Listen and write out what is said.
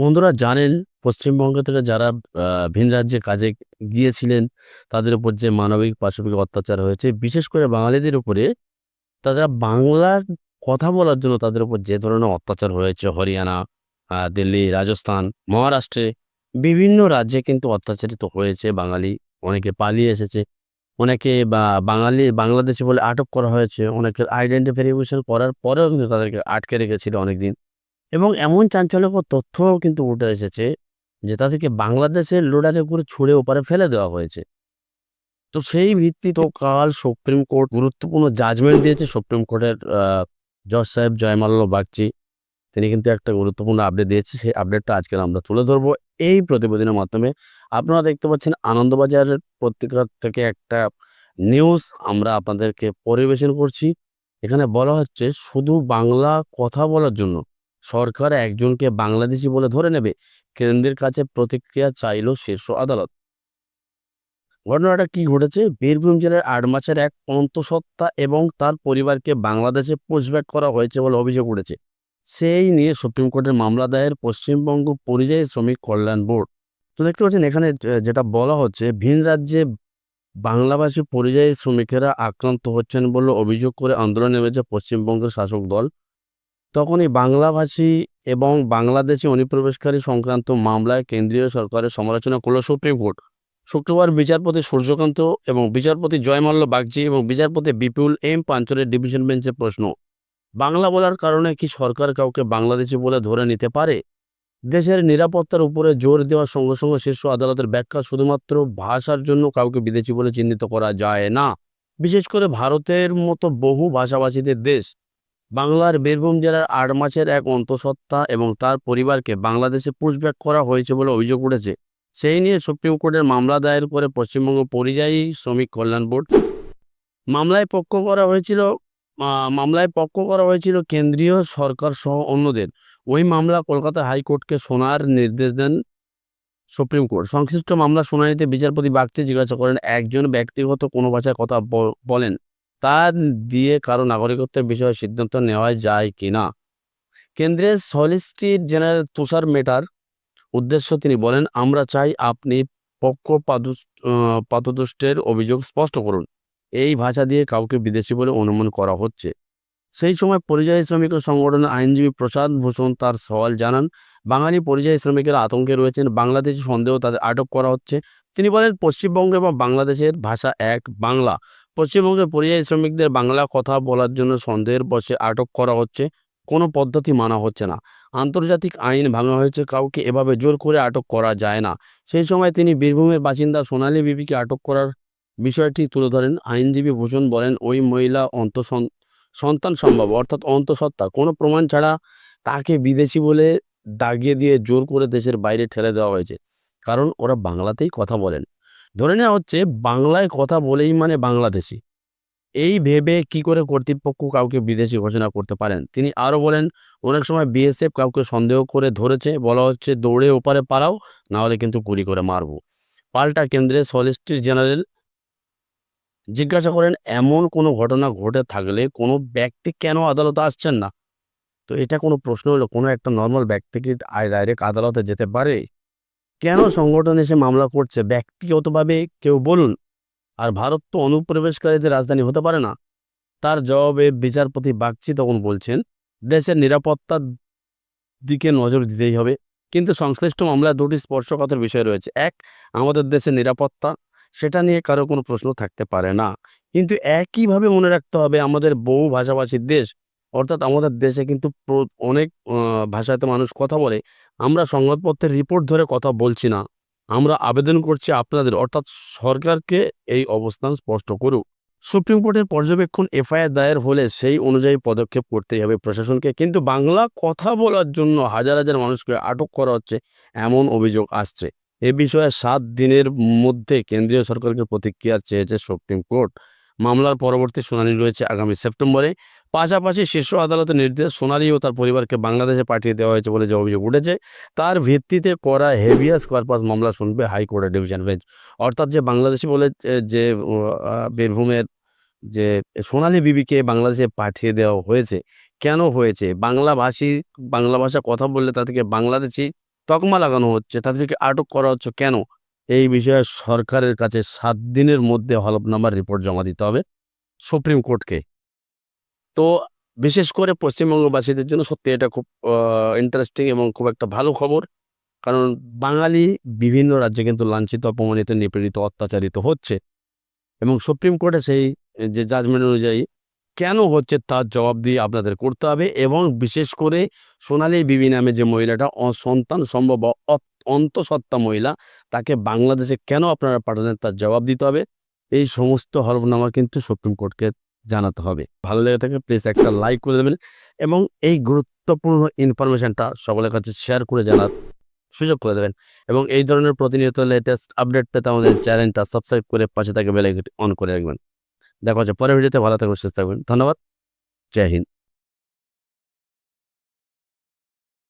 বন্ধুরা জানেন পশ্চিমবঙ্গ থেকে যারা ভিন রাজ্যে কাজে গিয়েছিলেন, তাদের উপর যে মানবিক পাশবিক অত্যাচার হয়েছে, বিশেষ করে বাঙালিদের উপরে তারা বাংলার কথা বলার জন্য তাদের উপর যে ধরনের অত্যাচার হয়েছে হরিয়ানা, দিল্লি, রাজস্থান, মহারাষ্ট্রে বিভিন্ন রাজ্যে কিন্তু অত্যাচারিত হয়েছে বাঙালি। অনেকে পালিয়ে এসেছে। অনেকে বা বাঙালি বাংলাদেশি বলে আটক করা হয়েছে। অনেকের আইডেন্টি ভেরিফিকেশন করার পরেও কিন্তু তাদেরকে আটকে রেখেছিল অনেকদিন। এবং এমন চাঞ্চল্যকর তথ্যও কিন্তু উঠে এসেছে যে তা থেকে বাংলাদেশের লোডারে করে ছুঁড়ে ওপারে ফেলে দেওয়া হয়েছে। তো সেই ভিত্তিতে কাল সুপ্রিম কোর্ট গুরুত্বপূর্ণ জাজমেন্ট দিয়েছে, সুপ্রিম কোর্টের জজ সাহেব জয়মাল্য বাগচি। তিনি কিন্তু একটা গুরুত্বপূর্ণ আপডেট দিয়েছে। সেই আপডেটটা আজকে আমরা তুলে ধরব এই প্রতিবেদনের মাধ্যমে। আপনারা দেখতে পাচ্ছেন আনন্দবাজারের পত্রিকা থেকে একটা নিউজ আমরা আপনাদেরকে পরিবেশন করছি। এখানে বলা হচ্ছে, শুধু বাংলা কথা বলার জন্য সরকার একজনকে বাংলাদেশি বলে ধরে নেবে। কেন্দ্রের কাছে প্রতিক্রিয়া চাইল শীর্ষ আদালত। ঘটনাটা কি ঘটেছে? বীরভূম জেলার আড়মাছের এক অন্তঃসত্ত্বা এবং তার পরিবারকে বাংলাদেশে পুশব্যাক করা হয়েছে বলে অভিযোগ উঠেছে। সেই নিয়ে সুপ্রিম কোর্টের মামলা দায়ের পশ্চিমবঙ্গ পরিযায়ী শ্রমিক কল্যাণ বোর্ড। তো দেখতে পাচ্ছেন, এখানে যেটা বলা হচ্ছে, ভিন রাজ্যে বাংলাভাষী পরিযায়ী শ্রমিকেরা আক্রান্ত হচ্ছেন বলে অভিযোগ করে আন্দোলনে নেমেছে পশ্চিমবঙ্গের শাসক দল। তখনই বাংলাভাষী এবং বাংলাদেশি অনুপ্রবেশকারী সংক্রান্ত মামলায় কেন্দ্রীয় সরকারের সমালোচনা করল সুপ্রিম কোর্ট। শুক্রবার বিচারপতি সূর্যকান্ত এবং বিচারপতি জয়মাল্য বাগজি এবং বিচারপতি বিপুল এম পাঞ্চলের ডিভিশন বেঞ্চের প্রশ্ন, বাংলা বলার কারণে কি সরকার কাউকে বাংলাদেশি বলে ধরে নিতে পারে? দেশের নিরাপত্তার উপরে জোর দেওয়ার সঙ্গে সঙ্গে শীর্ষ আদালতের ব্যাখ্যা শুধুমাত্র ভাষার জন্য কাউকে বিদেশি বলে চিহ্নিত করা যায় না। বিশেষ করে ভারতের মতো বহু ভাষাভাষীদের দেশ। বাংলার বীরভূম জেলার আড়মাছের এক অন্তঃসত্ত্বা এবং তার পরিবারকে বাংলাদেশে পুশব্যাক করা হয়েছে বলে অভিযোগ উঠেছে। সেই নিয়ে সুপ্রিম কোর্টের মামলা দায়ের করে পশ্চিমবঙ্গ পরিযায়ী শ্রমিক কল্যাণ বোর্ড। মামলায় পক্ষ করা হয়েছিল মামলায় পক্ষ করা হয়েছিল কেন্দ্রীয় সরকার সহ অন্যদের। ওই মামলা কলকাতা হাইকোর্টকে শোনার নির্দেশ দেন সুপ্রিম কোর্ট। সংশ্লিষ্ট মামলা শুনানিতে বিচারপতি বাগচি জিজ্ঞাসা করেন, একজন ব্যক্তিগত কোনো ভাষায় কথা বলেন, তা দিয়ে কারও নাগরিকত্বের বিষয়ে সিদ্ধান্ত নেওয়া যায় কিনা? কেন্দ্রের সলিসিটর জেনারেল তুষার মেটার উদ্দেশ্য তিনি বলেন, আমরা চাই আপনি আ পাতদুষ্টের অভিযোগ স্পষ্ট করুন। এই ভাষা দিয়ে কাউকে বিদেশি বলে অনুমান করা হচ্ছে। সেই সময় পরিযায়ী শ্রমিক সংগঠনের আইনজীবী প্রসাদ ভূষণ তার সওয়াল জানান, বাঙালি পরিযায়ী শ্রমিকেরা আতঙ্কে রয়েছেন, বাংলাদেশি সন্দেহ তাদের আটক করা হচ্ছে। তিনি বলেন, পশ্চিমবঙ্গ এবং বাংলাদেশের ভাষা এক বাংলা। পশ্চিমবঙ্গের পরিযায়ী শ্রমিকদের বাংলা কথা বলার জন্য সন্দেহের বশে আটক করা হচ্ছে। কোনো পদ্ধতি মানা হচ্ছে না। আন্তর্জাতিক আইন ভাঙা হয়েছে, কাউকে এভাবে জোর করে আটক করা যায় না। সেই সময় তিনি বীরভূমের বাসিন্দা সোনালী বিবিকে আটক করার বিষয়টি তুলে ধরেন। আইনজীবী ভূষণ বলেন, ওই মহিলা অন্তঃসন সন্তান সম্ভব অর্থাৎ অন্তঃসত্ত্বা। কোনো প্রমাণ ছাড়া তাকে বিদেশি বলে দাগিয়ে দিয়ে জোর করে দেশের বাইরে ঠেলে দেওয়া হয়েছে। কারণ ওরা বাংলাতেই কথা বলেন। ধরে নেওয়া হচ্ছে বাংলায় কথা বলেই মানে বাংলাদেশি। এই ভেবে কি করে কর্তৃপক্ষ কাউকে বিদেশি ঘোষণা করতে পারেন? তিনি আরও বলেন, অনেক সময় বিএসএফ কাউকে সন্দেহ করে ধরেছে। বলা হচ্ছে দৌড়ে ওপারে পালাও, নাহলে কিন্তু গুলি করে মারব। পাল্টা কেন্দ্রে সলিসিটর জেনারেল জিজ্ঞাসা করেন, এমন কোনো ঘটনা ঘটে থাকলে কোনো ব্যক্তি কেন আদালতে আসছেন না? তো এটা কোনো প্রশ্ন হলো? কোনো একটা নর্মাল ব্যক্তি কি ডাইরেক্ট আদালতে যেতে পারে? কেন সংগঠন এসে মামলা করছে? ব্যক্তিগতভাবে কেউ বলুন। আর ভারত তো অনুপ্রবেশকারীদের রাজধানী হতে পারে না। তার জবাবে বিচারপতি বাগচি তখন বলছেন, দেশের নিরাপত্তার দিকে নজর দিতেই হবে। কিন্তু সংশ্লিষ্ট মামলায় দুটি স্পর্শকাতর বিষয় রয়েছে। এক, আমাদের দেশের নিরাপত্তা, সেটা নিয়ে কারও কোনো প্রশ্ন থাকতে পারে না। কিন্তু একইভাবে মনে রাখতে হবে আমাদের বহু ভাষাভাষীর দেশ। অর্থাৎ আমাদের দেশে কিন্তু অনেক ভাষাতে মানুষ কথা বলে। আমরা সংবাদপত্রের রিপোর্ট ধরে কথা বলছি না। আমরা আবেদন করছি আপনাদের অর্থাৎ সরকারকে এই অবস্থান স্পষ্ট করুক। সুপ্রিম কোর্টের পর্যবেক্ষণ এফআইআর দায়ের হলে সেই অনুযায়ী পদক্ষেপ করতেই হবে প্রশাসনকে। কিন্তু বাংলা কথা বলার জন্য হাজার, হাজার মানুষকে আটক করা হচ্ছে এমন অভিযোগ আসছে। এ বিষয়ে সাত দিনের মধ্যে কেন্দ্রীয় সরকারকে প্রতিক্রিয়া চেয়েছে সুপ্রিম কোর্ট। মামলার পরবর্তী শুনানি রয়েছে আগামী সেপ্টেম্বরে। পাশাপাশি শীর্ষ আদালতের নির্দেশ সোনালী ও তার পরিবারকে বাংলাদেশে পাঠিয়ে দেওয়া হয়েছে বলে যে অভিযোগ উঠেছে, তার ভিত্তিতে করা হেভিয়াস কর্পাস মামলা শুনবে হাইকোর্টের ডিভিশন বেঞ্চ। অর্থাৎ যে বাংলাদেশি বলে যে বীরভূমের যে সোনালী বিবিকে বাংলাদেশে পাঠিয়ে দেওয়া হয়েছে, কেন হয়েছে? বাংলাভাষী বাংলা ভাষা কথা বললে তাদেরকে বাংলাদেশি তকমা লাগানো হচ্ছে তাদেরকে আটক করা হচ্ছে কেন এই বিষয়ে সরকারের কাছে সাত দিনের মধ্যে হলফনামার রিপোর্ট জমা দিতে হবে সুপ্রিম কোর্টকে তো বিশেষ করে পশ্চিমবঙ্গবাসীদের জন্য সত্যি এটা খুব ইন্টারেস্টিং এবং খুব একটা ভালো খবর। কারণ বাঙালি বিভিন্ন রাজ্যে কিন্তু লাঞ্ছিত, অপমানিত, নিপীড়িত, অত্যাচারিত হচ্ছে। এবং সুপ্রিম কোর্টে সেই, যে জাজমেন্ট অনুযায়ী কেন হচ্ছে তার জবাব দিয়ে আপনাদের করতে হবে এবং বিশেষ করে সোনালি বিবি নামে যে মহিলাটা সন্তান সম্ভব অন্তঃসত্ত্বা মহিলা, তাকে বাংলাদেশে কেন আপনারা পাঠালেন তার জবাব দিতে হবে? এই সমস্ত হলফনামা কিন্তু সুপ্রিম কোর্টকে জানাতে হবে। ভালো লেগে থাকে প্লিজ একটা লাইক করে দেবেন এবং এই গুরুত্বপূর্ণ ইনফরমেশনটা সকলের কাছে শেয়ার করে জানার সুযোগ করে দেবেন এবং এই ধরনের প্রতিনিয়ত লেটেস্ট আপডেট পেতে আমাদের চ্যানেলটা সাবস্ক্রাইব করে পাশে থাকে বেলাইকটি অন করে রাখবেন। দেখা হচ্ছে পরের ভিডিওতে ভালো থাকবেন, সুস্থ থাকবেন, ধন্যবাদ, জয় হিন্দ।